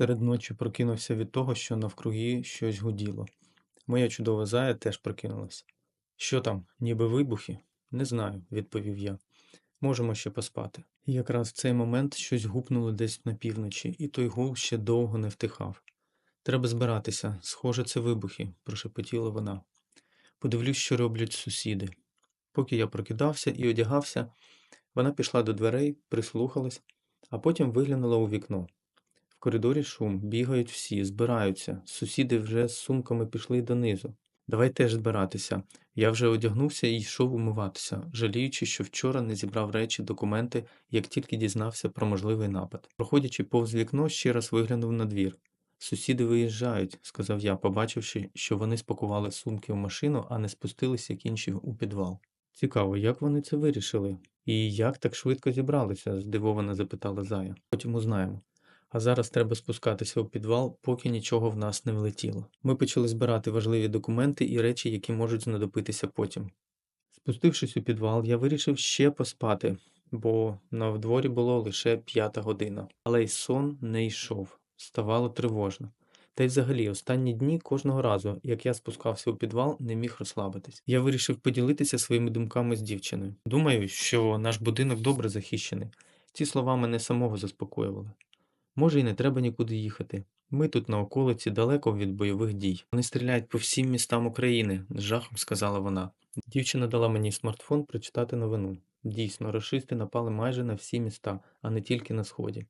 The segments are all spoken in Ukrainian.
Серед ночі прокинувся від того, що навкруги щось гуділо. Моя чудова зая теж прокинулась. Що там, ніби вибухи? Не знаю, відповів я. Можемо ще поспати. І якраз в цей момент щось гупнуло десь на півночі, і той гул ще довго не втихав. Треба збиратися, схоже, це вибухи, прошепотіла вона. Подивлюсь, що роблять сусіди. Поки я прокидався і одягався, вона пішла до дверей, прислухалась, а потім виглянула у вікно. Коридорі шум, бігають всі, збираються. Сусіди вже з сумками пішли донизу. Давай теж збиратися. Я вже одягнувся і йшов умиватися, жаліючи, що вчора не зібрав речі, документи, як тільки дізнався про можливий напад. Проходячи повз вікно, ще раз виглянув на двір. Сусіди виїжджають, сказав я, побачивши, що вони спакували сумки в машину, а не спустилися, як інші у підвал. Цікаво, як вони це вирішили? І як так швидко зібралися? здивовано запитала Зая. Потім узнаємо. А зараз треба спускатися у підвал, поки нічого в нас не влетіло. Ми почали збирати важливі документи і речі, які можуть знадобитися потім. Спустившись у підвал, я вирішив ще поспати, бо на дворі було лише п'ята година. Але й сон не йшов, ставало тривожно. Та й взагалі останні дні кожного разу, як я спускався у підвал, не міг розслабитись. Я вирішив поділитися своїми думками з дівчиною. Думаю, що наш будинок добре захищений. Ці слова мене самого заспокоювали. Може, і не треба нікуди їхати. Ми тут на околиці далеко від бойових дій. Вони стріляють по всім містам України, з жахом сказала вона. Дівчина дала мені смартфон прочитати новину. Дійсно, рашисти напали майже на всі міста, а не тільки на сході.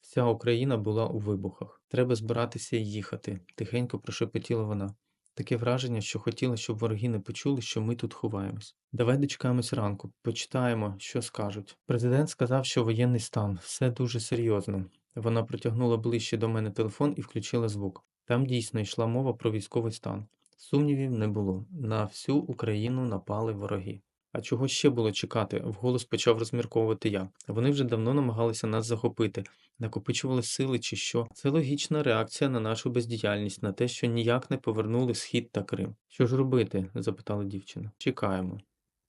Вся Україна була у вибухах. Треба збиратися і їхати, тихенько прошепотіла вона. Таке враження, що хотіла, щоб вороги не почули, що ми тут ховаємось. Давай дочекаємось ранку, почитаємо, що скажуть. Президент сказав, що воєнний стан, все дуже серйозно. Вона протягнула ближче до мене телефон і включила звук. Там дійсно йшла мова про військовий стан. Сумнівів не було. На всю Україну напали вороги. А чого ще було чекати? Вголос почав розмірковувати я. Вони вже давно намагалися нас захопити, накопичували сили чи що. Це логічна реакція на нашу бездіяльність, на те, що ніяк не повернули схід та Крим. Що ж робити? запитала дівчина. Чекаємо.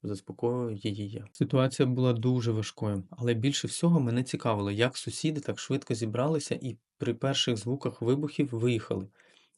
Заспокоював її я. Ситуація була дуже важкою, але більше всього мене цікавило, як сусіди так швидко зібралися і при перших звуках вибухів виїхали.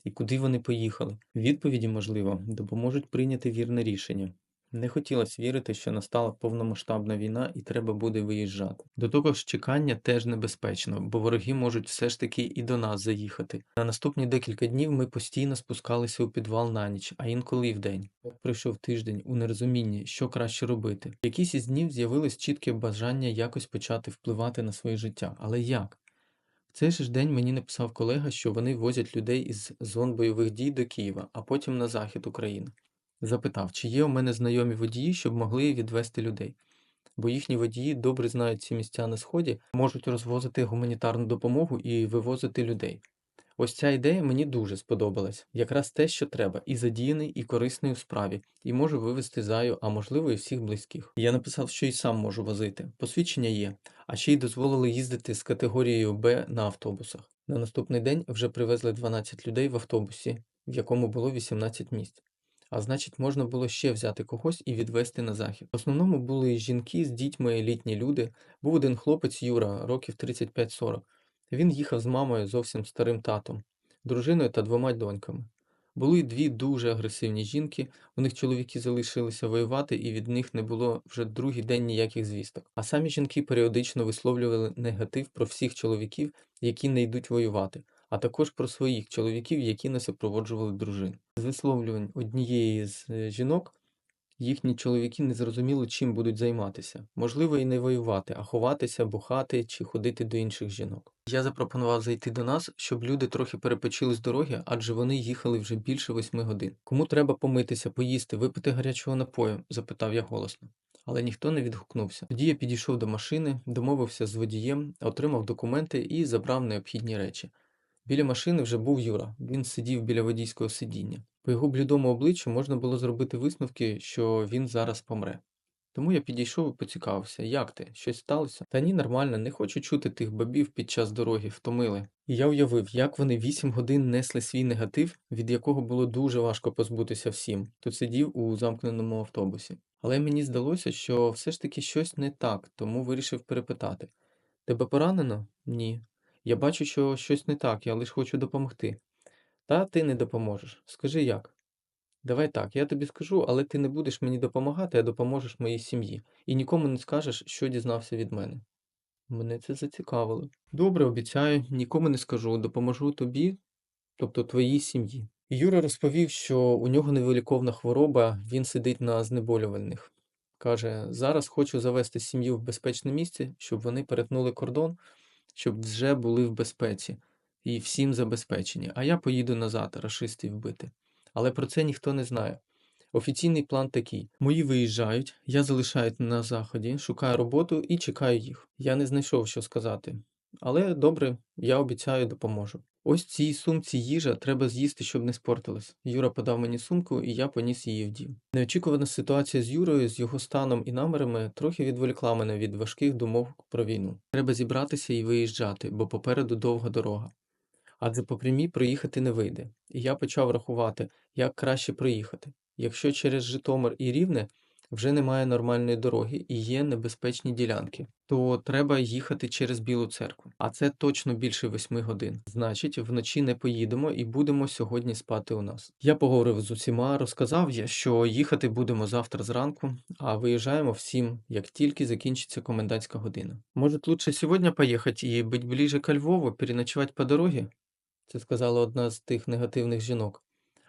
І куди вони поїхали? Відповіді, можливо, допоможуть прийняти вірне рішення. Не хотілося вірити, що настала повномасштабна війна і треба буде виїжджати. До того ж, чекання теж небезпечно, бо вороги можуть все ж таки і до нас заїхати. На наступні декілька днів ми постійно спускалися у підвал на ніч, а інколи і вдень. От пройшов тиждень у нерозумінні, що краще робити. В якийсь із днів з'явилось чітке бажання якось почати впливати на своє життя. Але як? В цей же день мені написав колега, що вони возять людей із зон бойових дій до Києва, а потім на захід України. Запитав, чи є у мене знайомі водії, щоб могли відвести людей. Бо їхні водії добре знають ці місця на сході, можуть розвозити гуманітарну допомогу і вивозити людей. Ось ця ідея мені дуже сподобалась. Якраз те, що треба, і задіяний, і корисний у справі, і можу вивезти заю, а можливо, і всіх близьких. Я написав, що і сам можу возити. Посвідчення є, а ще й дозволили їздити з категорією Б на автобусах. На наступний день вже привезли 12 людей в автобусі, в якому було 18 місць. А значить, можна було ще взяти когось і відвести на захід. В основному були жінки з дітьми, літні люди. Був один хлопець Юра, років 35-40. Він їхав з мамою зовсім старим татом, дружиною та двома доньками. Були дві дуже агресивні жінки, у них чоловіки залишилися воювати, і від них не було вже другий день ніяких звісток. А самі жінки періодично висловлювали негатив про всіх чоловіків, які не йдуть воювати, а також про своїх чоловіків, які не супроводжували дружин. З висловлювань однієї з е, жінок їхні чоловіки не зрозуміли, чим будуть займатися. Можливо, і не воювати, а ховатися, бухати чи ходити до інших жінок. Я запропонував зайти до нас, щоб люди трохи перепочили з дороги, адже вони їхали вже більше восьми годин. Кому треба помитися, поїсти, випити гарячого напою? запитав я голосно. Але ніхто не відгукнувся. Тоді я підійшов до машини, домовився з водієм, отримав документи і забрав необхідні речі. Біля машини вже був Юра, він сидів біля водійського сидіння. По його блідому обличчю можна було зробити висновки, що він зараз помре. Тому я підійшов і поцікавився, як ти? Щось сталося? Та ні, нормально, не хочу чути тих бабів під час дороги, втомили. І я уявив, як вони вісім годин несли свій негатив, від якого було дуже важко позбутися всім, хто сидів у замкненому автобусі. Але мені здалося, що все ж таки щось не так, тому вирішив перепитати. Тебе поранено? Ні. Я бачу, що щось не так, я лише хочу допомогти. Та ти не допоможеш. Скажи як? Давай так, я тобі скажу, але ти не будеш мені допомагати, а допоможеш моїй сім'ї. І нікому не скажеш, що дізнався від мене. Мене це зацікавило. Добре, обіцяю, нікому не скажу, допоможу тобі, тобто твоїй сім'ї. Юра розповів, що у нього невиліковна хвороба, він сидить на знеболювальних. Каже, зараз хочу завести сім'ю в безпечне місце, щоб вони перетнули кордон, щоб вже були в безпеці і всім забезпечені. А я поїду назад, рашистів вбити. Але про це ніхто не знає. Офіційний план такий: мої виїжджають, я залишаю на заході, шукаю роботу і чекаю їх. Я не знайшов, що сказати. Але добре, я обіцяю, допоможу. Ось цій сумці їжа треба з'їсти, щоб не спортилась. Юра подав мені сумку, і я поніс її в дім. Неочікувана ситуація з Юрою, з його станом і намірами, трохи відволікла мене від важких думок про війну. Треба зібратися і виїжджати, бо попереду довга дорога. Адже по прямій проїхати не вийде. І я почав рахувати, як краще проїхати. Якщо через Житомир і Рівне вже немає нормальної дороги і є небезпечні ділянки, то треба їхати через Білу церкву. А це точно більше восьми годин. Значить, вночі не поїдемо і будемо сьогодні спати у нас. Я поговорив з усіма, розказав я, що їхати будемо завтра зранку, а виїжджаємо всім, як тільки закінчиться комендантська година. Може, лучше сьогодні поїхати і бути ближе к Львову, переночувати по дорозі? Це сказала одна з тих негативних жінок.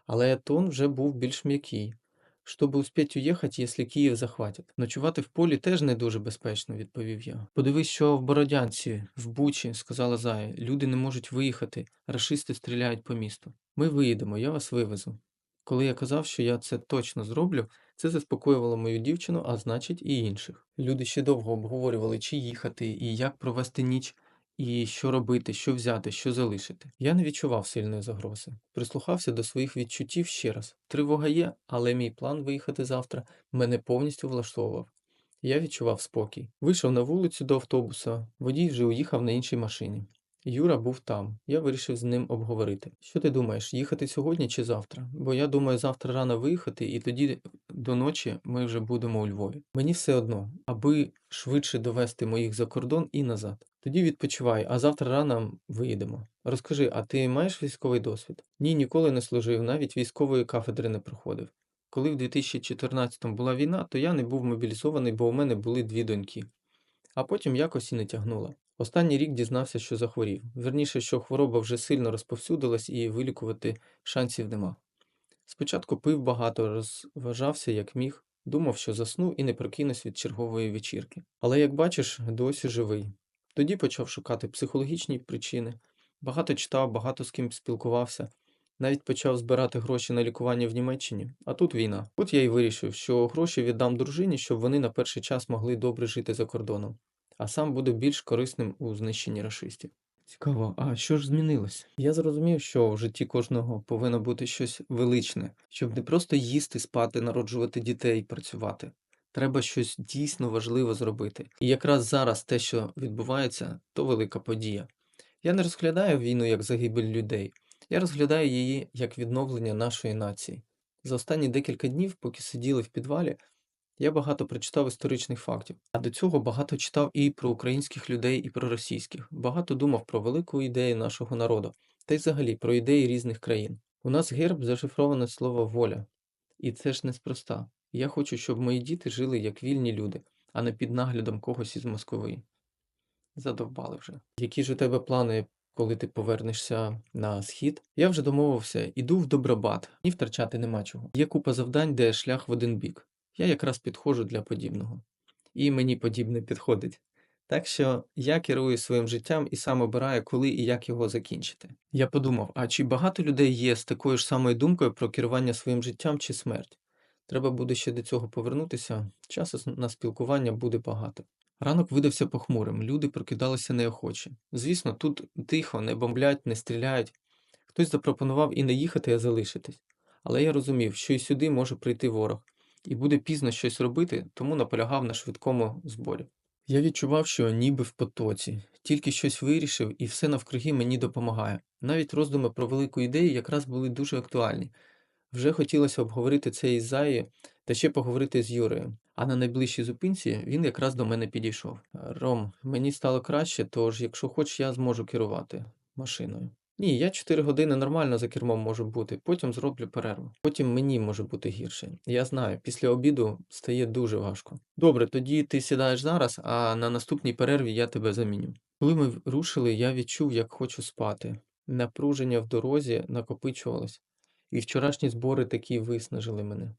Але тон вже був більш м'який. Щоб успіть уїхати, якщо Київ захватять. Ночувати в полі теж не дуже безпечно, відповів я. Подивись, що в Бородянці, в Бучі, сказала Зая, люди не можуть виїхати, рашисти стріляють по місту. Ми виїдемо, я вас вивезу. Коли я казав, що я це точно зроблю, це заспокоювало мою дівчину, а значить і інших. Люди ще довго обговорювали, чи їхати, і як провести ніч, і що робити, що взяти, що залишити. Я не відчував сильної загрози. Прислухався до своїх відчуттів ще раз. Тривога є, але мій план виїхати завтра мене повністю влаштовував. Я відчував спокій. Вийшов на вулицю до автобуса, водій вже уїхав на іншій машині. Юра був там. Я вирішив з ним обговорити. Що ти думаєш, їхати сьогодні чи завтра? Бо я думаю, завтра рано виїхати, і тоді до ночі ми вже будемо у Львові. Мені все одно, аби швидше довести моїх за кордон і назад. Тоді відпочивай, а завтра рано виїдемо. Розкажи, а ти маєш військовий досвід? Ні, ніколи не служив, навіть військової кафедри не проходив. Коли в 2014-му була війна, то я не був мобілізований, бо у мене були дві доньки. А потім якось і не тягнула. Останній рік дізнався, що захворів. Верніше, що хвороба вже сильно розповсюдилась і вилікувати шансів нема. Спочатку пив багато, розважався як міг, думав, що засну і не прокинусь від чергової вечірки. Але, як бачиш, досі живий. Тоді почав шукати психологічні причини. Багато читав, багато з ким спілкувався. Навіть почав збирати гроші на лікування в Німеччині, а тут війна. Тут я й вирішив, що гроші віддам дружині, щоб вони на перший час могли добре жити за кордоном, а сам буду більш корисним у знищенні рашистів. Цікаво, а що ж змінилось? Я зрозумів, що в житті кожного повинно бути щось величне, щоб не просто їсти, спати, народжувати дітей працювати. Треба щось дійсно важливе зробити. І якраз зараз те, що відбувається, то велика подія. Я не розглядаю війну як загибель людей, я розглядаю її як відновлення нашої нації. За останні декілька днів, поки сиділи в підвалі, я багато прочитав історичних фактів, а до цього багато читав і про українських людей, і про російських. Багато думав про велику ідею нашого народу, та й взагалі про ідеї різних країн. У нас герб зашифроване слово воля. І це ж неспроста. Я хочу, щоб мої діти жили як вільні люди, а не під наглядом когось із Московії. Задовбали вже. Які ж у тебе плани, коли ти повернешся на схід? Я вже домовився, іду в Добробат, і втрачати нема чого. Є купа завдань, де шлях в один бік. Я якраз підходжу для подібного. І мені подібне підходить. Так що я керую своїм життям і сам обираю, коли і як його закінчити. Я подумав: а чи багато людей є з такою ж самою думкою про керування своїм життям чи смерть? Треба буде ще до цього повернутися, часу на спілкування буде багато. Ранок видався похмурим, люди прокидалися неохоче. Звісно, тут тихо, не бомблять, не стріляють. Хтось запропонував і не їхати, а залишитись. Але я розумів, що і сюди може прийти ворог, і буде пізно щось робити, тому наполягав на швидкому зборі. Я відчував, що ніби в потоці, тільки щось вирішив, і все навкруги мені допомагає. Навіть роздуми про велику ідею якраз були дуже актуальні. Вже хотілося обговорити це із Заєю та ще поговорити з Юрею. А на найближчій зупинці він якраз до мене підійшов. Ром, мені стало краще, тож, якщо хочеш, я зможу керувати машиною. Ні, я 4 години нормально за кермом можу бути, потім зроблю перерву. Потім мені може бути гірше. Я знаю, після обіду стає дуже важко. Добре, тоді ти сідаєш зараз, а на наступній перерві я тебе заміню. Коли ми рушили, я відчув, як хочу спати. Напруження в дорозі накопичувалось, і вчорашні збори такі виснажили мене.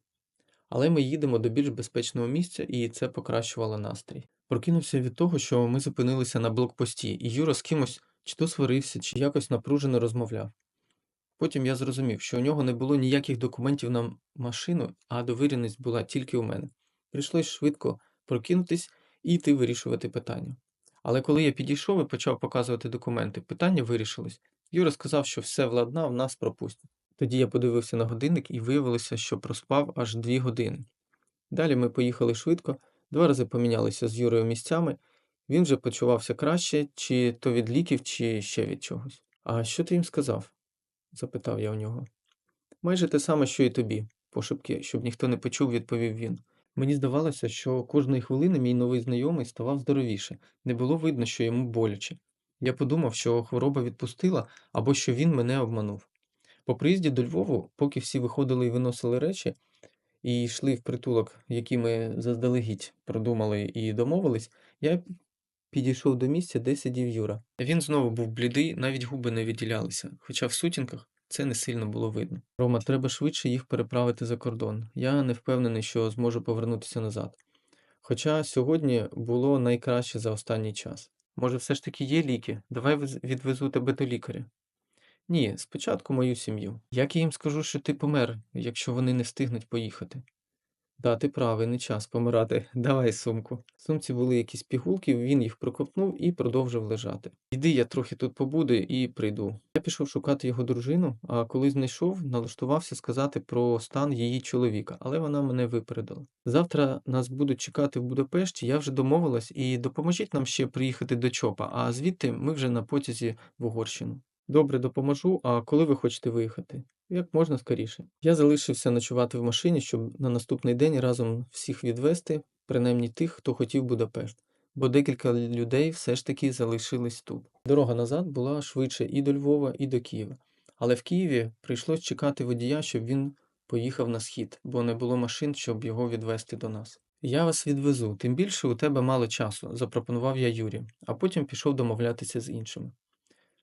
Але ми їдемо до більш безпечного місця, і це покращувало настрій. Прокинувся від того, що ми зупинилися на блокпості, і Юра з кимось чи то сварився, чи якось напружено розмовляв. Потім я зрозумів, що у нього не було ніяких документів на машину, а довіреність була тільки у мене. Прийшлось швидко прокинутись і йти вирішувати питання. Але коли я підійшов і почав показувати документи, питання вирішилось. Юра сказав, що все владнав, нас пропустять. Тоді я подивився на годинник і виявилося, що проспав аж дві години. Далі ми поїхали швидко, два рази помінялися з Юрою місцями. Він вже почувався краще, чи то від ліків, чи ще від чогось. А що ти їм сказав? запитав я у нього. Майже те саме, що і тобі, пошепки, щоб ніхто не почув, відповів він. Мені здавалося, що кожної хвилини мій новий знайомий ставав здоровіше, не було видно, що йому боляче. Я подумав, що хвороба відпустила або що він мене обманув. По приїзді до Львову, поки всі виходили і виносили речі, і йшли в притулок, який ми заздалегідь продумали і домовились, я підійшов до місця, де сидів Юра. Він знову був блідий, навіть губи не відділялися, хоча в сутінках це не сильно було видно. Рома, треба швидше їх переправити за кордон. Я не впевнений, що зможу повернутися назад. Хоча сьогодні було найкраще за останній час. Може, все ж таки є ліки? Давай відвезу тебе до лікаря. Ні, спочатку мою сім'ю. Як я їм скажу, що ти помер, якщо вони не встигнуть поїхати? Да, ти правий, не час помирати. Давай сумку. В сумці були якісь пігулки, він їх проковтнув і продовжив лежати. Йди, я трохи тут побуду і прийду. Я пішов шукати його дружину, а коли знайшов, налаштувався сказати про стан її чоловіка, але вона мене випередила. Завтра нас будуть чекати в Будапешті, я вже домовилась, і допоможіть нам ще приїхати до ЧОПа, а звідти ми вже на потязі в Угорщину. Добре, допоможу. А коли ви хочете виїхати? Як можна скоріше. Я залишився ночувати в машині, щоб на наступний день разом всіх відвести, принаймні тих, хто хотів Будапешт, бо декілька людей все ж таки залишились тут. Дорога назад була швидше і до Львова, і до Києва. Але в Києві прийшлось чекати водія, щоб він поїхав на схід, бо не було машин, щоб його відвести до нас. Я вас відвезу, тим більше у тебе мало часу, запропонував я Юрі, а потім пішов домовлятися з іншими.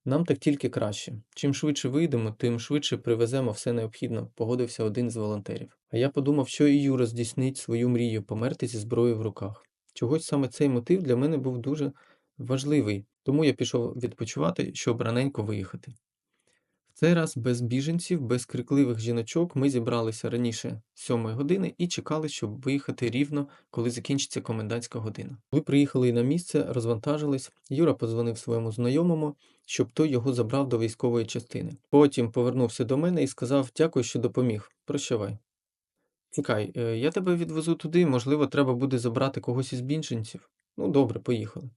Нам так тільки краще. Чим швидше вийдемо, тим швидше привеземо все необхідне, погодився один з волонтерів. А я подумав, що і Юра здійснить свою мрію померти зі зброєю в руках. Чогось саме цей мотив для мене був дуже важливий, тому я пішов відпочивати, щоб раненько виїхати. В цей раз без біженців, без крикливих жіночок ми зібралися раніше сьомої години і чекали, щоб виїхати рівно, коли закінчиться комендантська година. Ми приїхали на місце, розвантажились. Юра подзвонив своєму знайомому, щоб той його забрав до військової частини. Потім повернувся до мене і сказав: Дякую, що допоміг. Прощавай. Чекай, е, я тебе відвезу туди, можливо, треба буде забрати когось із біженців. Ну, добре, поїхали.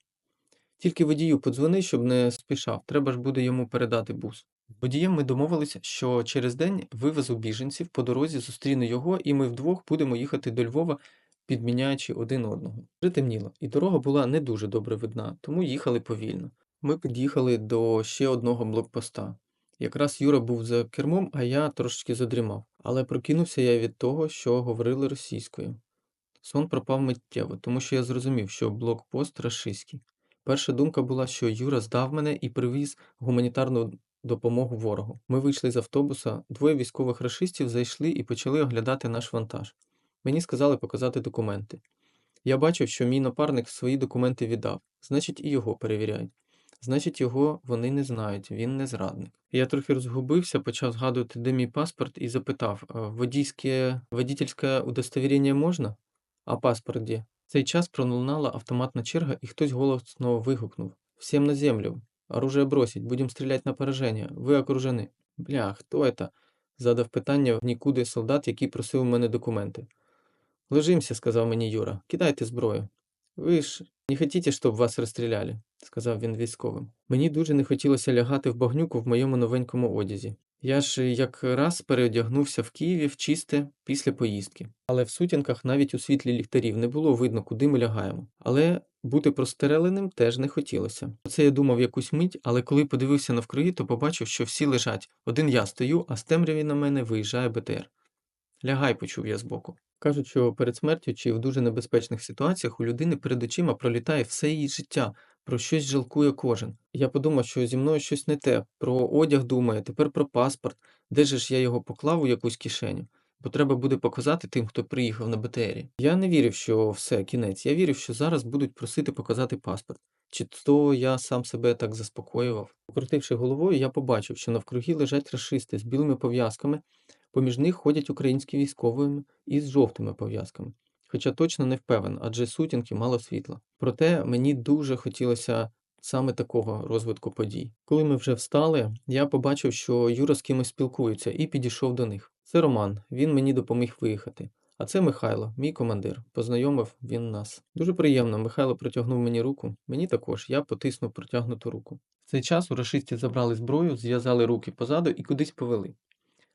Тільки водію подзвони, щоб не спішав, треба ж буде йому передати бус. Водієм ми домовилися, що через день вивезу біженців, по дорозі зустріну його, і ми вдвох будемо їхати до Львова, підміняючи один одного. Вже темніло, і дорога була не дуже добре видна, тому їхали повільно. Ми під'їхали до ще одного блокпоста. Якраз Юра був за кермом, а я трошечки задрімав. Але прокинувся я від того, що говорили російською. Сон пропав миттєво, тому що я зрозумів, що блокпост рашистський. Перша думка була, що Юра здав мене і привіз гуманітарну допомогу ворогу. Ми вийшли з автобуса, двоє військових рашистів зайшли і почали оглядати наш вантаж. Мені сказали показати документи. Я бачив, що мій напарник свої документи віддав, значить, і його перевіряють. Значить, його вони не знають, він не зрадник. Я трохи розгубився, почав згадувати, де мій паспорт, і запитав: водійське водительське удостовірення можна? А паспорт де? Цей час пролунала автоматна черга, і хтось голосно вигукнув: Всім на землю! Оружие бросить, будем стрілять на пораження, ви окружені. Бля, хто это? задав питання в нікуди солдат, який просив у мене документи. Ложимся, сказав мені Юра, кидайте зброю. Ви ж не хотіте, щоб вас розстріляли, сказав він військовим. Мені дуже не хотілося лягати в багнюку в моєму новенькому одязі. Я ж якраз переодягнувся в Києві в чисте після поїздки. Але в сутінках навіть у світлі ліхтарів не було видно, куди ми лягаємо. Але бути простреленим теж не хотілося. Це я думав якусь мить, але коли подивився навкруги, то побачив, що всі лежать. Один я стою, а з темряві на мене виїжджає БТР. Лягай, почув я збоку. Кажуть, що перед смертю чи в дуже небезпечних ситуаціях у людини перед очима пролітає все її життя, про щось жалкує кожен. Я подумав, що зі мною щось не те, про одяг думає, тепер про паспорт, де ж я його поклав у якусь кишеню, бо треба буде показати тим, хто приїхав на БТРі. Я не вірив, що все, кінець. Я вірив, що зараз будуть просити показати паспорт. Чи то я сам себе так заспокоював. Покрутивши головою, я побачив, що навкруги лежать рашисти з білими пов'язками, поміж них ходять українські військові із жовтими пов'язками. Хоча точно не впевнен, адже сутінки мало світла. Проте мені дуже хотілося саме такого розвитку подій. Коли ми вже встали, я побачив, що Юра з кимось спілкується, і підійшов до них. Це Роман, він мені допоміг виїхати. А це Михайло, мій командир. Познайомив він нас. Дуже приємно. Михайло протягнув мені руку. Мені також. Я потиснув протягнуту руку. В цей час у рашистів забрали зброю, зв'язали руки позаду і кудись повели.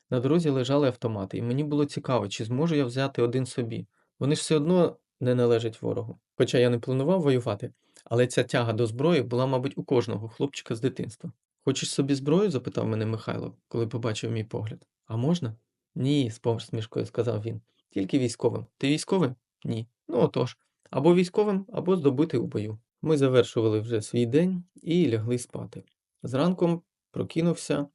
На дорозі лежали автомати, і мені було цікаво, чи зможу я взяти один собі. Вони ж все одно не належать ворогу. Хоча я не планував воювати, але ця тяга до зброї була, мабуть, у кожного хлопчика з дитинства. Хочеш собі зброю? запитав мене Михайло, коли побачив мій погляд. А можна? Ні, з посмішкою сказав він. Тільки військовим. Ти військовим? Ні. Ну отож. Або військовим, або здобути у бою. Ми завершували вже свій день і лягли спати. Зранком прокинувся,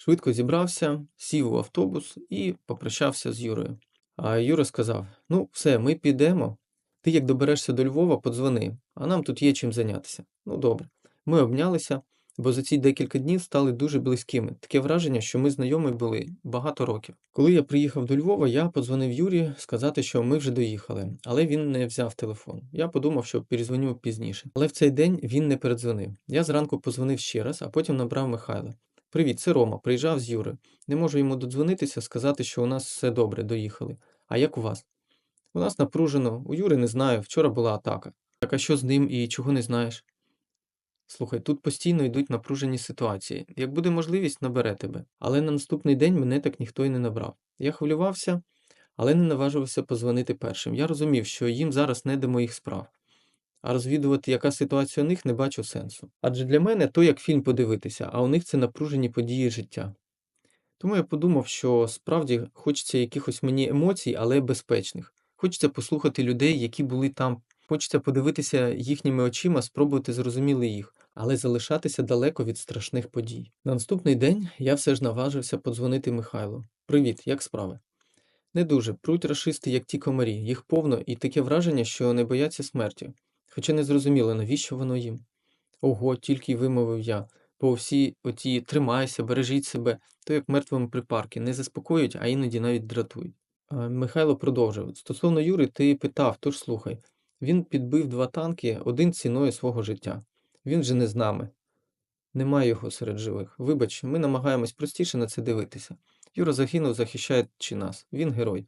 швидко зібрався, сів у автобус і попрощався з Юрою. А Юра сказав: Ну, все, ми підемо. Ти як доберешся до Львова, подзвони, а нам тут є чим зайнятися. Ну, добре. Ми обнялися, бо за ці декілька днів стали дуже близькими. Таке враження, що ми знайомі були багато років. Коли я приїхав до Львова, я подзвонив Юрі сказати, що ми вже доїхали, але він не взяв телефон. Я подумав, що перезвоню пізніше. Але в цей день він не передзвонив. Я зранку позвонив ще раз, а потім набрав Михайла. Привіт, це Рома. Приїжджав з Юри. Не можу йому додзвонитися, сказати, що у нас все добре, доїхали. А як у вас? У нас напружено, у Юри не знаю, вчора була атака. Так а що з ним і чого не знаєш? Слухай, тут постійно йдуть напружені ситуації. Як буде можливість, набере тебе. Але на наступний день мене так ніхто й не набрав. Я хвилювався, але не наважувався позвонити першим. Я розумів, що їм зараз не до моїх справ. А розвідувати, яка ситуація у них, не бачу сенсу. Адже для мене то як фільм подивитися, а у них це напружені події життя. Тому я подумав, що справді хочеться якихось мені емоцій, але безпечних. Хочеться послухати людей, які були там. Хочеться подивитися їхніми очима, спробувати зрозуміти їх, але залишатися далеко від страшних подій. На наступний день я все ж наважився подзвонити Михайлу. Привіт, як справи? Не дуже. Пруть рашисти, як ті комарі, їх повно і таке враження, що не бояться смерті. Хоча не зрозуміло, навіщо воно їм. Ого, тільки й вимовив я, бо всі оті тримайся, бережіть себе, то як мертвому припарки, не заспокоюють, а іноді навіть дратують. Михайло продовжив. Стосовно Юри, ти питав, тож слухай. Він підбив два танки один ціною свого життя. Він же не з нами. Немає його серед живих. Вибач, ми намагаємось простіше на це дивитися. Юра загинув, захищаючи нас. Він герой.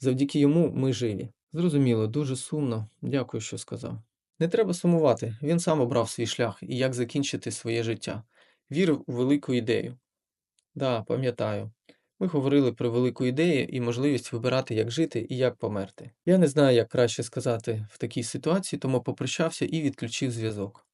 Завдяки йому ми живі. Зрозуміло, дуже сумно. Дякую, що сказав. Не треба сумувати. Він сам обрав свій шлях і як закінчити своє життя. Вірив у велику ідею. Да, пам'ятаю. Ми говорили про велику ідею і можливість вибирати, як жити і як померти. Я не знаю, як краще сказати в такій ситуації, тому попрощався і відключив зв'язок.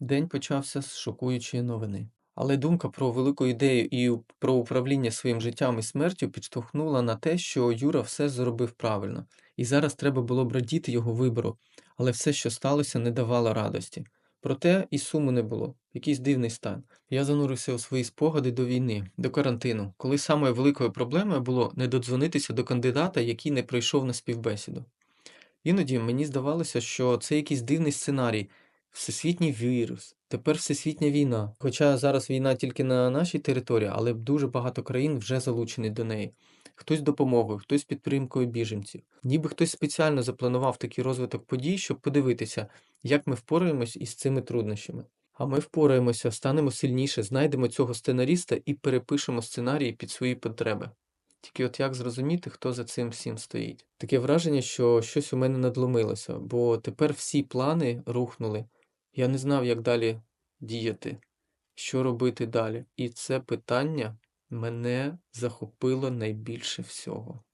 День почався з шокуючої новини. Але думка про велику ідею і про управління своїм життям і смертю підштовхнула на те, що Юра все зробив правильно, і зараз треба було б радіти його вибору, але все, що сталося, не давало радості. Проте і суму не було, якийсь дивний стан. Я занурився у свої спогади до війни, до карантину, коли самою великою проблемою було не додзвонитися до кандидата, який не прийшов на співбесіду. Іноді мені здавалося, що це якийсь дивний сценарій, всесвітній вірус, тепер всесвітня війна. Хоча зараз війна тільки на нашій території, але дуже багато країн вже залучені до неї. Хтось допомогою, хтось підтримкою біженців. Ніби хтось спеціально запланував такий розвиток подій, щоб подивитися, як ми впораємось із цими труднощами. А ми впораємося, станемо сильніше, знайдемо цього сценаріста і перепишемо сценарії під свої потреби. Тільки от як зрозуміти, хто за цим всім стоїть? Таке враження, що щось у мене надломилося, бо тепер всі плани рухнули. Я не знав, як далі діяти, що робити далі. І це питання Мене захопило найбільше всього.